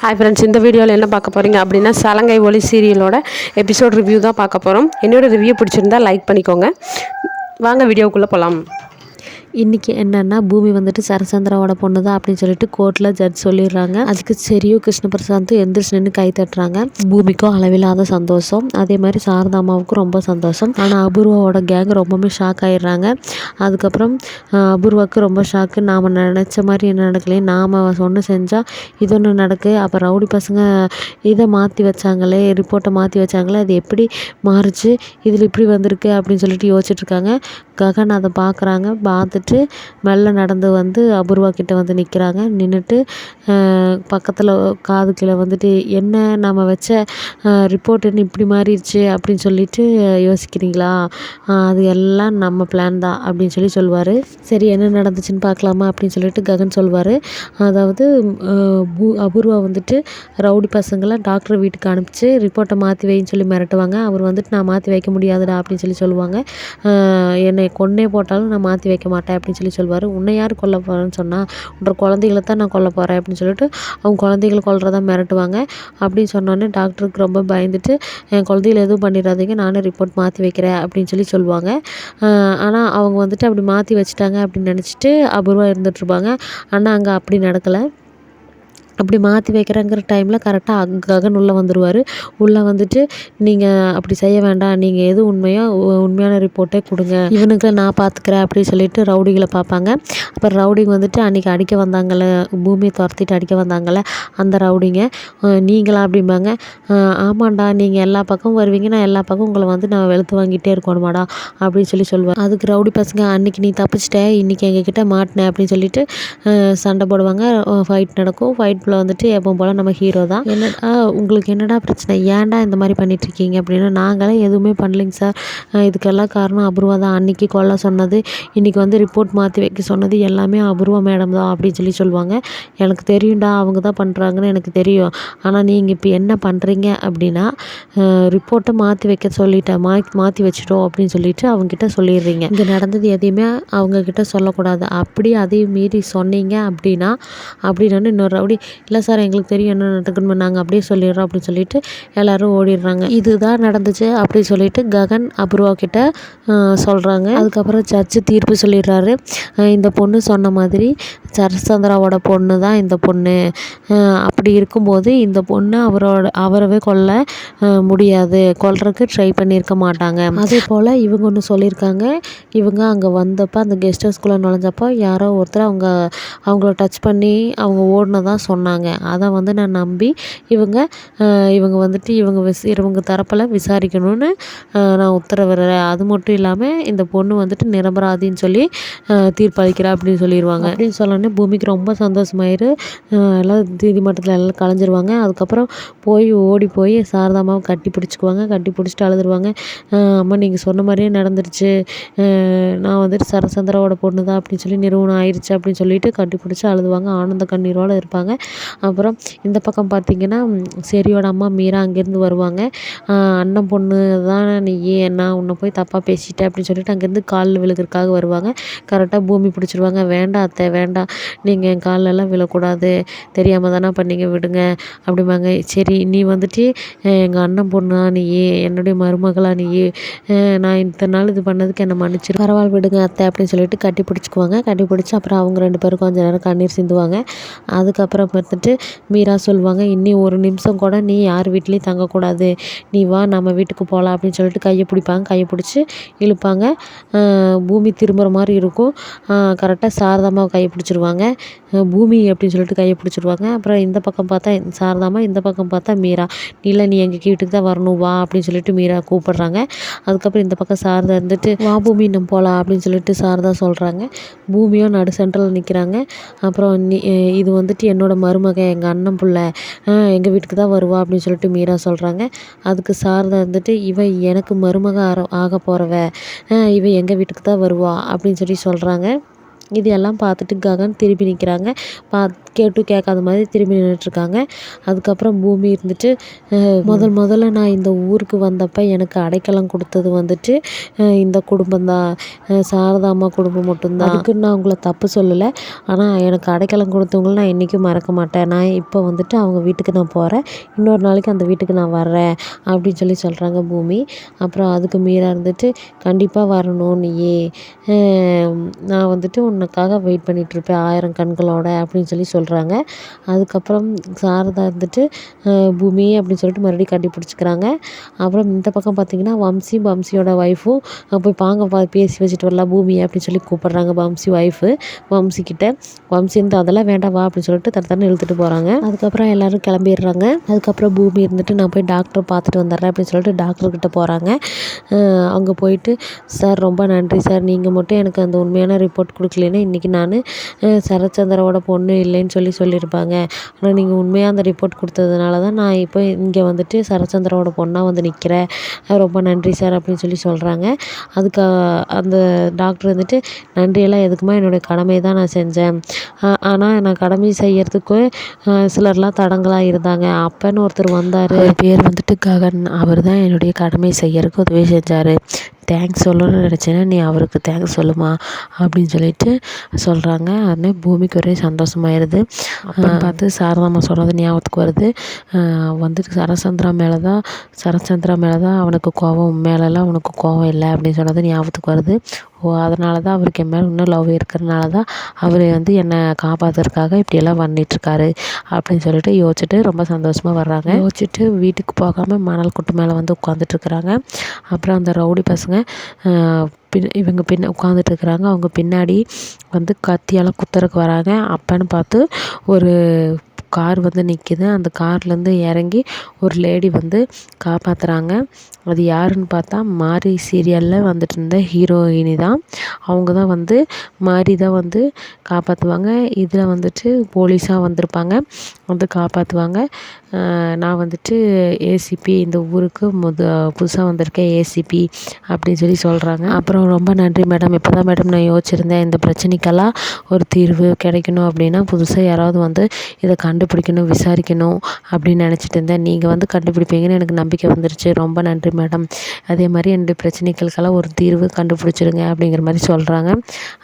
Hi friends இந்த வீடியோவில் என்ன பார்க்க போகிறீங்க அப்படின்னா சலங்கை ஒளி சீரியலோட எபிசோட் ரிவ்யூ தான் பார்க்க போகிறோம் என்னோடய ரிவ்யூ பிடிச்சிருந்தா லைக் பண்ணிக்கோங்க. வாங்க வீடியோக்குள்ளே போகலாம் இன்றைக்கி என்னென்னா பூமி வந்துட்டு சரச்சந்திராவோட பொண்ணு தான் அப்படின்னு சொல்லிட்டு கோர்ட்டில் ஜட்ஜ் சொல்லிடுறாங்க. அதுக்கு சரியும் கிருஷ்ணபிரசாந்த் எந்திரிச்சு நின்று கை தட்டுறாங்க. பூமிக்கும் அளவில்லாத சந்தோஷம். அதே மாதிரி சாரதாமாவுக்கும் ரொம்ப சந்தோஷம். ஆனால் அபூர்வாவோட கேங் ரொம்பவுமே ஷாக் ஆயிடுறாங்க. அதுக்கப்புறம் அபூர்வாவுக்கு ரொம்ப ஷாக்கு நாம் நினச்ச மாதிரி என்ன நடக்கலையே நாம் ஒன்று செஞ்சால் இது ஒன்று நடக்கு. அப்போ ரவுடி பசங்க இதை மாற்றி வச்சாங்களே ரிப்போர்ட்டை மாற்றி வச்சாங்களே அது எப்படி மாறுச்சு? இதில் இப்படி வந்திருக்கு அப்படின்னு சொல்லிட்டு யோசிச்சுட்டு இருக்காங்க. ககன் அதை பார்க்குறாங்க பார்த்துட்டு மெல்ல நடந்து வந்து அபூர்வா கிட்ட வந்து நிற்கிறாங்க. நின்றுட்டு பக்கத்தில் காது கீழே வந்துட்டு என்ன நம்ம வச்ச ரிப்போர்ட்டுன்னு இப்படி மாறிடுச்சு? அப்படின்னு சொல்லிட்டு யோசிக்கிறீங்களா? அது எல்லாம் நம்ம பிளான் தான் அப்படின்னு சொல்லி சொல்லுவார் சரி என்ன நடந்துச்சுன்னு பார்க்கலாமா? அப்படின்னு சொல்லிட்டு ககன் சொல்வார். அதாவது பூ அபூர்வா வந்துட்டு ரவுடி பசங்களை டாக்டர் வீட்டுக்கு அனுப்பிச்சு ரிப்போர்ட்டை மாற்றி வைன்னு சொல்லி மிரட்டுவாங்க. அவர் வந்துட்டு நான் மாற்றி வைக்க முடியாதுடா அப்படின்னு சொல்லி சொல்லுவாங்க. என்னை கொன்னே போட்டாலும் நான் மாற்றி வைக்க மாட்டேன். அப்படின்னு சொல்லி சொல்லுவார் உன்னை யார் கொல்ல போகிறேன்னு சொன்னால் உன்ற குழந்தைகளை தான் நான் கொல்ல போகிறேன் அப்படின்னு சொல்லிட்டு அவங்க குழந்தைகளை கொல்றதா மிரட்டுவாங்க. அப்படின்னு சொன்னோன்னே டாக்டருக்கு ரொம்ப பயந்துட்டு என் குழந்தைகளை எதுவும் பண்ணிடாதீங்க நானே ரிப்போர்ட் மாற்றி வைக்கிறேன் அப்படின்னு சொல்லி சொல்லுவாங்க ஆனால் அவங்க வந்துட்டு அப்படி மாற்றி வச்சுட்டாங்க அப்படின்னு நினச்சிட்டு அபூர்வா இருந்துகிட்ருப்பாங்க ஆனால் அங்கே அப்படி நடக்கலை. அப்படி மாற்றி வைக்கிறேங்கிற டைமில் கரெக்டாக ககன் உள்ளே வந்துடுவார் உள்ளே வந்துட்டு நீங்கள் அப்படி செய்ய வேண்டாம். நீங்கள் எது உண்மையோ உ- உண்மையான ரிப்போர்ட்டே கொடுங்க. இவனுக்கு நான் பார்த்துக்கிறேன் அப்படின்னு சொல்லிட்டு ரவுடிகளை பார்ப்பாங்க. அப்புறம் ரவுடிங்க வந்துட்டு அன்றைக்கி அடிக்க வந்தாங்கல்ல பூமியை துரத்திட்டு அடிக்க வந்தாங்களே அந்த ரவுடிங்க நீங்களா? அப்படிம்பாங்க. ஆமாண்டா நீங்கள் எல்லா பக்கமும் வருவீங்க. நான் எல்லா பக்கம் உங்களை வந்து நான் வெளுத்து வாங்கிட்டே இருக்கணுமாடா அப்படின்னு சொல்லி சொல்லுவேன் அதுக்கு ரவுடி பசங்க அன்றைக்கி நீ தப்பிச்சிட்ட. இன்றைக்கி எங்ககிட்ட மாட்டினேன் அப்படின்னு சொல்லிட்டு சண்டை போடுவாங்க. ஃபைட் நடக்கும். ஃபைட் ஃபைட்டில் வந்துட்டு எப்பவும் போல் நம்ம ஹீரோ தான். என்னடா உங்களுக்கு என்னடா பிரச்சனை? ஏன்டா இந்த மாதிரி பண்ணிட்டு இருக்கீங்க அப்படின்னா நாங்களாம் எதுவுமே பண்ணலைங்க சார். இதுக்கெல்லாம் காரணம் அபூர்வா தான். அன்னைக்கு கொல்ல சொன்னது இன்னைக்கு வந்து ரிப்போர்ட் மாற்றி வைக்க சொன்னது எல்லாமே அபூர்வா மேடம் தான் அப்படின்னு சொல்லி சொல்லுவாங்க. எனக்கு தெரியும்டா அவங்க தான் பண்ணுறாங்கன்னு எனக்கு தெரியும். ஆனால் நீங்கள் இப்போ என்ன பண்ணுறீங்க அப்படின்னா ரிப்போர்ட்டை மாற்றி வைக்க சொல்லிட்டேன் மா மாற்றி வச்சிட்டோம் அப்படின்னு சொல்லிட்டு அவங்ககிட்ட சொல்லிடுறீங்க. இங்கே நடந்தது எதையுமே அவங்கக்கிட்ட சொல்லக்கூடாது. அப்படி அதையும் மீறி சொன்னீங்க அப்படின்னா அப்படின்னு இன்னொரு அப்படி இல்லை சார் எங்களுக்கு தெரியும் என்ன நடக்குன்னு நாங்கள் அப்படியே சொல்லிடுறோம் அப்படின்னு சொல்லிட்டு எல்லாரும் ஓடிடுறாங்க. இதுதான் நடந்துச்சு அப்படி சொல்லிட்டு ககன் அபூர்வா கிட்ட சொல்கிறாங்க அதுக்கப்புறம் சர்ச்சு தீர்ப்பு சொல்லிடுறாரு. இந்த பொண்ணு சொன்ன மாதிரி சரசந்திராவோட பொண்ணு தான் இந்த பொண்ணு. அப்படி இருக்கும்போது இந்த பொண்ணு அவரோட அவரவே கொல்ல முடியாது. கொல்றதுக்கு ட்ரை பண்ணியிருக்க மாட்டாங்க. அதே போல் இவங்க ஒன்று சொல்லியிருக்காங்க. இவங்க அங்கே வந்தப்போ அந்த கெஸ்ட் ஹவுஸ்குள்ளே நுழைஞ்சப்போ யாரோ ஒருத்தர் அவங்க அவங்கள டச் பண்ணி அவங்க ஓடினதான் சொன்னாங்க. அதை வந்து நான் நம்பி இவங்க இவங்க வந்துட்டு இவங்க விஸ் இவங்க தரப்பில் விசாரிக்கணும்னு நான் உத்தரவிடுறேன் அது மட்டும் இல்லாமல் இந்த பொண்ணு வந்துட்டு நிரபராதின்னு சொல்லி தீர்ப்பளிக்கிறா அப்படின்னு சொல்லிடுவாங்க அப்படின்னு சொன்னோடனே பூமிக்கு ரொம்ப சந்தோஷமாயிரு. எல்லாம் நீதிமன்றத்தில் எல்லாம் கலைஞ்சிருவாங்க. அதுக்கப்புறம் போய் ஓடி போய் சாரதாமாவை கட்டி பிடிச்சிக்குவாங்க. கட்டி பிடிச்சிட்டு அழுதுருவாங்க. அம்மா நீங்கள் சொன்ன மாதிரியே நடந்துருச்சு. நான் வந்துட்டு சரசந்திராவோட பொண்ணு தான் அப்படின்னு சொல்லி நிறுவனம் ஆயிடுச்சு அப்படின்னு சொல்லிட்டு கட்டி பிடிச்சி அழுதுவாங்க. ஆனந்த கண்ணீரோடு இருப்பாங்க. அப்புறம் இந்த பக்கம் பார்த்தீங்கன்னா ம், செரியோட அம்மா மீரா அங்கேருந்து வருவாங்க. அண்ணன் பொண்ணு தான் நீ ஏன் நான் உன்னை போய் தப்பாக பேசிட்டேன் அப்படின்னு சொல்லிட்டு அங்கேருந்து காலில் விழுகிறதுக்காக வருவாங்க. கரெக்டாக பூமி பிடிச்சிருவாங்க. வேண்டாம் அத்தை வேண்டாம். நீங்கள் என் கால்லெல்லாம் விழக்கூடாது. தெரியாமல் தானே பண்ணீங்க விடுங்க அப்படிம்பாங்க. சரி நீ வந்துட்டு எங்கள் அண்ணன் பொண்ணா நீ என்னுடைய மருமகளா நீ நான் இத்தனை நாள் இது பண்ணதுக்கு என்னை மன்னிச்சிரு. பரவாயில்ல விடுங்க அத்தை அப்படின்னு சொல்லிட்டு கட்டி பிடிச்சிக்குவாங்க. கட்டி பிடிச்சி அப்புறம் அவங்க ரெண்டு பேரும் கொஞ்ச நேரம் கண்ணீர் சிந்துவாங்க. அதுக்கப்புறம் பார்த்துட்டு மீரா சொல்லுவாங்க இன்னி ஒரு நிமிஷம் கூட நீ யார் வீட்லேயும் தங்கக்கூடாது. நீ வா நம்ம வீட்டுக்கு போகலாம் அப்படின்னு சொல்லிட்டு கையை பிடிப்பாங்க. கையை பிடிச்சி இழுப்பாங்க. பூமி திரும்புகிற மாதிரி இருக்கும். கரெக்டாக சாரதாமாவை கையை பிடிச்சிருவாங்க. பூமி அப்படின்னு சொல்லிட்டு கையை பிடிச்சிருவாங்க. அப்புறம் இந்த பக்கம் பார்த்தா சாரதாமா இந்த பக்கம் பார்த்தா மீரா. இல்லை நீ எங்கள் வீட்டுக்கு தான் வரணும் வா அப்படின்னு சொல்லிட்டு மீரா கூப்பிடுறாங்க. அதுக்கப்புறம் இந்த பக்கம் சாரதா இருந்துட்டு வா பூமி நம்ம போகலாம் அப்படின்னு சொல்லிட்டு சாரதா சொல்கிறாங்க பூமியும் நடு சென்டரில் நிற்கிறாங்க அப்புறம் நீ இது வந்துட்டு என்னோட மருமகன் எங்கள் அண்ணன் பிள்ளை எங்கள் வீட்டுக்கு தான் வருவா அப்படின்னு சொல்லிட்டு மீரா சொல்கிறாங்க அதுக்கு சாரதா இருந்துட்டு இவன் எனக்கு மருமக ஆக போகிறவ இவன் எங்கள் வீட்டுக்கு தான் வருவா அப்படின்னு சொல்லி சொல்கிறாங்க இது எல்லாம் பார்த்துட்டு ககன் திரும்பி நிற்கிறாங்க பா கேட்டு கேட்காத மாதிரி திரும்பி நின்றுட்டுருக்காங்க அதுக்கப்புறம் பூமி இருந்துட்டு முதல் முதல்ல நான் இந்த ஊருக்கு வந்தப்போ எனக்கு அடைக்கலம் கொடுத்தது வந்துட்டு இந்த குடும்பம் தான் சாரதா அம்மா குடும்பம் மட்டும்தான். அதுக்கு நான் உங்களை தப்பு சொல்லலை. ஆனால் எனக்கு அடைக்கலம் கொடுத்தவங்கள நான் என்றைக்கும் மறக்க மாட்டேன். நான் இப்போ வந்துட்டு அவங்க வீட்டுக்கு நான் போகிறேன் இன்னொரு நாளைக்கு அந்த வீட்டுக்கு நான் வர்றேன். அப்படின்னு சொல்லி சொல்கிறாங்க பூமி. அப்புறம் அதுக்கு மீறா இருந்துட்டு கண்டிப்பாக வரணும் நீயே. நான் வந்துட்டு உனக்காக வெயிட் பண்ணிகிட்ருப்பேன் ஆயிரம் கண்களோட அப்படின்னு சொல்லி சொல்கிறாங்க அதுக்கப்புறம் சாரதா இருந்துட்டு பூமி அப்படின்னு சொல்லிட்டு மறுபடியும் கட்டி பிடிச்சிக்கிறாங்க. அப்புறம் இந்த பக்கம் பார்த்தீங்கன்னா வம்சி வம்சியோட ஒய்ஃபும் போய் பாங்க பா பேசி வச்சுட்டு வரலாம் பூமி அப்படின்னு சொல்லி கூப்பிடுறாங்க வம்சி ஒய்ஃபு வம்சிக்கிட்ட வம்சி இருந்து அதெல்லாம் வேண்டாம் வா அப்படின்னு சொல்லிட்டு தர தரன்னு இழுத்துட்டு போகிறாங்க அதுக்கப்புறம் எல்லோரும் கிளம்பிடுறாங்க. அதுக்கப்புறம் பூமி இருந்துட்டு நான் போய் டாக்டர் பார்த்துட்டு வந்துடுறேன் அப்படின்னு சொல்லிட்டு டாக்டர்கிட்ட போகிறாங்க அங்கே போயிட்டு சார் ரொம்ப நன்றி சார். நீங்கள் மட்டும் எனக்கு அந்த உண்மையான ரிப்போர்ட் இல்லைன்னா இன்றைக்கி நான் சரத்சந்திராவோட பொண்ணு இல்லைன்னு சொல்லி சொல்லியிருப்பாங்க. ஆனால் நீங்கள் உண்மையாக அந்த ரிப்போர்ட் கொடுத்ததுனால தான் நான் இப்போ இங்கே வந்துட்டு சரத்சந்திராவோட பொண்ணாக வந்து நிற்கிறேன் ரொம்ப நன்றி சார் அப்படின்னு சொல்லி சொல்கிறாங்க அதுக்கு அந்த டாக்டர் வந்துட்டு நன்றியெல்லாம் எதுக்குமா? என்னுடைய கடமை தான் நான் செஞ்சேன். ஆனால் நான் கடமை செய்கிறதுக்கு சிலர்லாம் தடங்கலாக இருந்தாங்க. அப்பன்னு ஒருத்தர் வந்தார். பேர் வந்துட்டு ககன். அவர் தான் என்னுடைய கடமை செய்யறதுக்கு உதவி செஞ்சார். தேங்க்ஸ் சொல்லணும்னு நினச்சேன்னா நீ அவருக்கு தேங்க்ஸ் சொல்லுமா அப்படின்னு சொல்லிட்டு சொல்கிறாங்க உடனே பூமிக்கு ஒரே சந்தோஷமாயிருது. அப்பன்னு பார்த்து சாரதாம்மா சொன்னது ஞாபகத்துக்கு வருது. வந்துட்டு சரச்சந்திரா மேலே தான் சரச்சந்திரா மேலே தான் அவனுக்கு கோவம். மேலெல்லாம் அவனுக்கு கோவம் இல்லை அப்படின்னு சொன்னது ஞாபகத்துக்கு வருது. ஓ அதனால தான் அவருக்கு என் மேலே இன்னும் லவ் இருக்கிறனால தான் அவர் வந்து என்னை காப்பாத்துறதுக்காக இப்படியெல்லாம் பண்ணிகிட்ருக்காரு அப்படின்னு சொல்லிட்டு யோசிச்சுட்டு ரொம்ப சந்தோஷமாக வர்றாங்க. யோசிச்சுட்டு வீட்டுக்கு போகாமல் மணல் குட்டு மேலே வந்து உட்காந்துட்ருக்குறாங்க அப்புறம் அந்த ரவுடி பசங்க பின் இவங்க பின்ன உட்காந்துட்டு இருக்கிறாங்க அவங்க பின்னாடி வந்து கத்தியால் குத்துறதுக்கு வராங்க. அப்பன்னு பார்த்து ஒரு கார் வந்து நிற்கிது அந்த கார்லேருந்து இறங்கி ஒரு லேடி வந்து காப்பாற்றுறாங்க அது யாருன்னு பார்த்தா மாரி சீரியலில் வந்துட்டு இருந்த ஹீரோயினி தான். அவங்க தான் வந்து மாரி தான் வந்து காப்பாற்றுவாங்க இதில் வந்துட்டு போலீஸாக வந்திருப்பாங்க. வந்து காப்பாற்றுவாங்க நான் வந்துட்டு ஏசிபி இந்த ஊருக்கு முத புதுசாக வந்திருக்கேன் ஏசிபி அப்படின்னு சொல்லி சொல்கிறாங்க அப்புறம் ரொம்ப நன்றி மேடம் இப்போ தான் மேடம் நான் யோசிச்சிருந்தேன். இந்த பிரச்சனைக்கெல்லாம் ஒரு தீர்வு கிடைக்கணும் அப்படின்னா புதுசாக யாராவது வந்து இதை கண்டுபிடிக்கணும் விசாரிக்கணும் அப்படின்னு நினச்சிட்டு இருந்தேன். நீங்கள் வந்து கண்டுபிடிப்பீங்கன்னு எனக்கு நம்பிக்கை வந்துருச்சு. ரொம்ப நன்றி மேடம். அதே மாதிரி என்னுடைய பிரச்சனைகளுக்கெல்லாம் ஒரு தீர்வு கண்டுபிடிச்சிருங்க அப்படிங்கிற மாதிரி சொல்கிறாங்க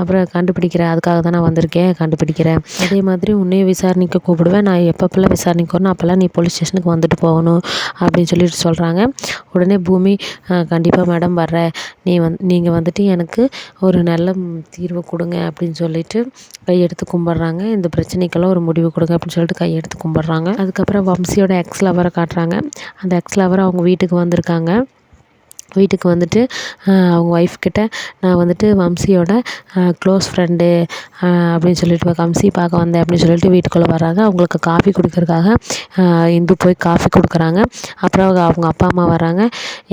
அப்புறம் கண்டுபிடிக்கிறேன் அதுக்காக தான் நான் வந்திருக்கேன் கண்டுபிடிக்கிறேன். அதே மாதிரி உன்னையும் விசாரணைக்கு கூப்பிடுவேன். நான் எப்பப்பெல்லாம் விசாரணைக்கு வரணும் அப்போல்லாம் நீ போலீஸ் ஸ்டேஷனுக்கு வந்துட்டு போகணும் அப்படின்னு சொல்லிட்டு சொல்கிறாங்க உடனே பூமி கண்டிப்பாக மேடம் வர்ற நீ வந் நீங்கள் வந்துட்டு எனக்கு ஒரு நல்ல தீர்வு கொடுங்க அப்படின்னு சொல்லிட்டு கையெடுத்து கும்பிட்றாங்க. இந்த பிரச்சனைக்கெல்லாம் ஒரு முடிவு கொடுங்க அப்படின்னு சொல்லிட்டு கையெடுத்து கும்பிட்றாங்க. அதுக்கப்புறம் வம்சியோட எக்ஸ் லவரை காட்டுறாங்க. அந்த எக்ஸ் லவர் அவங்க வீட்டுக்கு வந்திருக்காங்க. வீட்டுக்கு வந்துட்டு அவங்க ஒய்ஃப் கிட்ட நான் வந்துட்டு வம்சியோட க்ளோஸ் ஃப்ரெண்டு அப்படின்னு சொல்லிட்டு வம்சி பார்க்க வந்தேன் அப்படின்னு சொல்லிட்டு வீட்டுக்குள்ளே வராங்க அவங்களுக்கு காஃபி கொடுக்கறதுக்காக இந்து போய் காஃபி கொடுக்குறாங்க. அப்புறம் அவங்க அவங்க அப்பா அம்மா வராங்க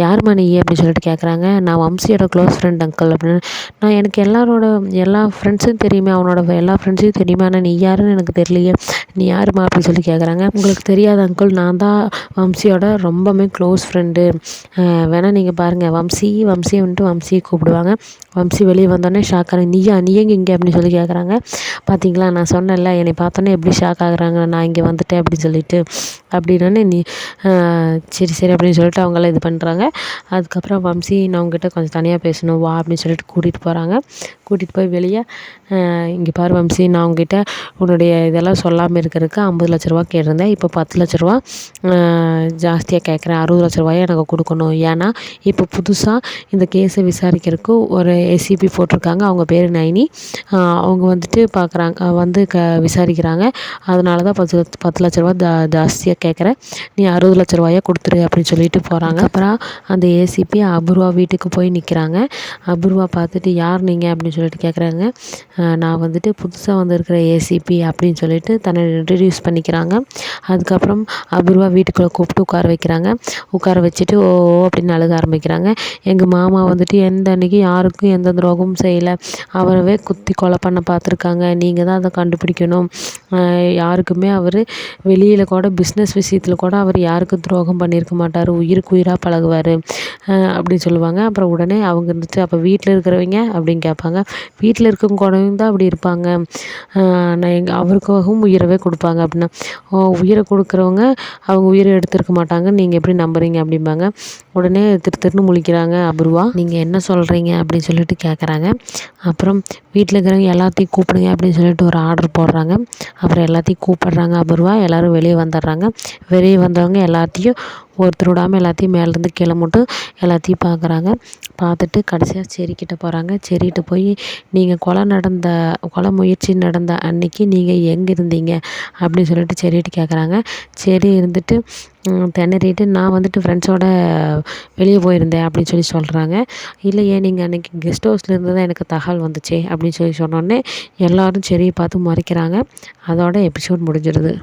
யாரும்மா மணி அப்படின்னு சொல்லிட்டு கேட்குறாங்க நான் வம்சியோட க்ளோஸ் ஃப்ரெண்ட் அங்கிள் அப்படின்னு. நான் எனக்கு எல்லாரோட எல்லா ஃப்ரெண்ட்ஸும் தெரியுமே அவனோட எல்லா ஃப்ரெண்ட்ஸையும் தெரியுமா. ஆனால் நீ யாருன்னு எனக்கு தெரியலையே. நீ யாரும்மா அப்படின்னு சொல்லி கேட்குறாங்க உங்களுக்கு தெரியாத அங்கிள் நான் தான் வம்சியோட ரொம்பவுமே க்ளோஸ் ஃப்ரெண்டு வேணால் நீங்கள் பாருங்கள் வம்சி வம்சி வந்துட்டு வம்சியை கூப்பிடுவாங்க. வம்சி வெளியே வந்தோடனே ஷாக் ஆகிறாங்க நீயா நீ எங்கே இங்கே அப்படின்னு சொல்லி கேட்குறாங்க பார்த்தீங்களா நான் சொன்னேன்ல என்னை பார்த்தோன்னே எப்படி ஷாக் ஆகுறாங்க? நான் இங்கே வந்துட்டேன் அப்படின்னு சொல்லிட்டு. அப்படின்னோடனே நீ சரி சரி அப்படின்னு சொல்லிட்டு அவங்களாம் இது பண்ணுறாங்க அதுக்கப்புறம் வம்சி நான் உங்ககிட்ட கொஞ்சம் தனியாக பேசணும் வா அப்படின்னு சொல்லிட்டு கூட்டிகிட்டு போகிறாங்க கூட்டிகிட்டு போய் வெளியே இங்கே பாரு வம்சி நான் உங்ககிட்ட உன்னுடைய இதெல்லாம் சொல்லாமல் இருக்கிறதுக்கு ஐம்பது லட்ச ரூபா கேட்டிருந்தேன். இப்போ பத்து லட்ச ரூபா ஜாஸ்தியாக கேட்குறேன். அறுபது லட்ச ரூபாயை எனக்கு கொடுக்கணும். ஏன்னா இப்போ புதுசாக இந்த கேஸை விசாரிக்கிறதுக்கு ஒரு எஸ்சிபி போட்டிருக்காங்க. அவங்க பேர் நைனி. அவங்க வந்துட்டு பார்க்குறாங்க வந்து க விசாரிக்கிறாங்க. அதனால தான் பத்து பத்து லட்ச ரூபா ஜா ஜாஸ்தியாக கேட்குறேன். நீ அறுபது லட்ச ரூபாயை கொடுத்துரு அப்படின்னு சொல்லிட்டு போகிறாங்க அப்புறம் அந்த ஏசிபி அபூர்வா வீட்டுக்கு போய் நிற்கிறாங்க அபூர்வா பார்த்துட்டு யார் நீங்கள் அப்படின்னு சொல்லிட்டு கேட்குறாங்க. நான் வந்துட்டு புதுசாக வந்திருக்கிற ஏசிபி அப்படின்னு சொல்லிட்டு தன்னை இன்ட்ரடியூஸ் பண்ணிக்கிறாங்க. அதுக்கப்புறம் அபூர்வா வீட்டுக்குள்ளே கூப்பிட்டு உட்கார வைக்கிறாங்க. உட்கார வச்சுட்டு ஓ ஓ அப்படின்னு அழுக ஆரம்பிக்கிறாங்க. எங்கள் மாமா வந்துட்டு எந்த அன்னைக்கு யாருக்கும் எந்த துரோகமும் செய்யலை. அவரவே குத்தி கொலை பண்ண பார்த்துருக்காங்க. நீங்கள் தான் அதை கண்டுபிடிக்கணும். யாருக்குமே அவர் வெளியில் கூட பிஸ்னஸ் விஷயத்தில் கூட அவர் யாருக்கும் துரோகம் பண்ணியிருக்க மாட்டார். உயிருக்கு உயிராக பழகுவார். அப்படின்னு சொல்லுவாங்க. அப்புறம் உடனே அவங்க இருந்துட்டு அப்போ வீட்டில் இருக்கிறவங்க? அப்படின்னு கேட்பாங்க. வீட்டில் இருக்கவங்க கூடவும் தான் அப்படி இருப்பாங்க. நான் எங்கள் அவருக்காகவும் உயிரவே கொடுப்பாங்க அப்படின்னா. உயிரை கொடுக்குறவங்க அவங்க உயிரை எடுத்திருக்க மாட்டாங்க. நீங்கள் எப்படி நம்புறீங்க? அப்படிம்பாங்க. உடனே திரு திருன்னு முழிக்கிறாங்க அபூர்வா. நீங்கள் என்ன சொல்கிறீங்க அப்படின்னு சொல்லிட்டு கேட்குறாங்க. அப்புறம் வீட்டில் இருக்கிறவங்க எல்லாத்தையும் கூப்பிடுங்க அப்படின்னு சொல்லிட்டு ஒரு ஆர்டர் போடுறாங்க. அப்புறம் எல்லாத்தையும் கூப்பிட்றாங்க அபூர்வா. எல்லோரும் வெளியே வந்துடுறாங்க. வெளியே வந்தவங்க எல்லாத்தையும் ஒருத்தர் விடாமல் எல்லாத்தையும் மேலேருந்து கீழே மட்டும் எல்லாத்தையும் பார்க்குறாங்க. பார்த்துட்டு கடைசியாக செரிக்கிட்ட போகிறாங்க செரிகிட்ட போய் நீங்கள் கொலை நடந்த கொலை முயற்சி நடந்த அன்னைக்கு நீங்கள் எங்கே இருந்தீங்க? அப்படின்னு சொல்லிட்டு செரிகிட்ட கேட்குறாங்க செரி இருந்துட்டு திணறிட்டு நான் வந்துட்டு ஃப்ரெண்ட்ஸோட வெளியே போயிருந்தேன் அப்படின்னு சொல்லி சொல்கிறாங்க இல்லையே நீங்கள் அன்றைக்கி கெஸ்ட் ஹவுஸில் இருந்து தான் எனக்கு தகவல் வந்துச்சே அப்படின்னு சொல்லி சொன்னோடனே எல்லோரும் செரியை பார்த்து முறைக்கிறாங்க. அதோட எபிசோட் முடிஞ்சிடுது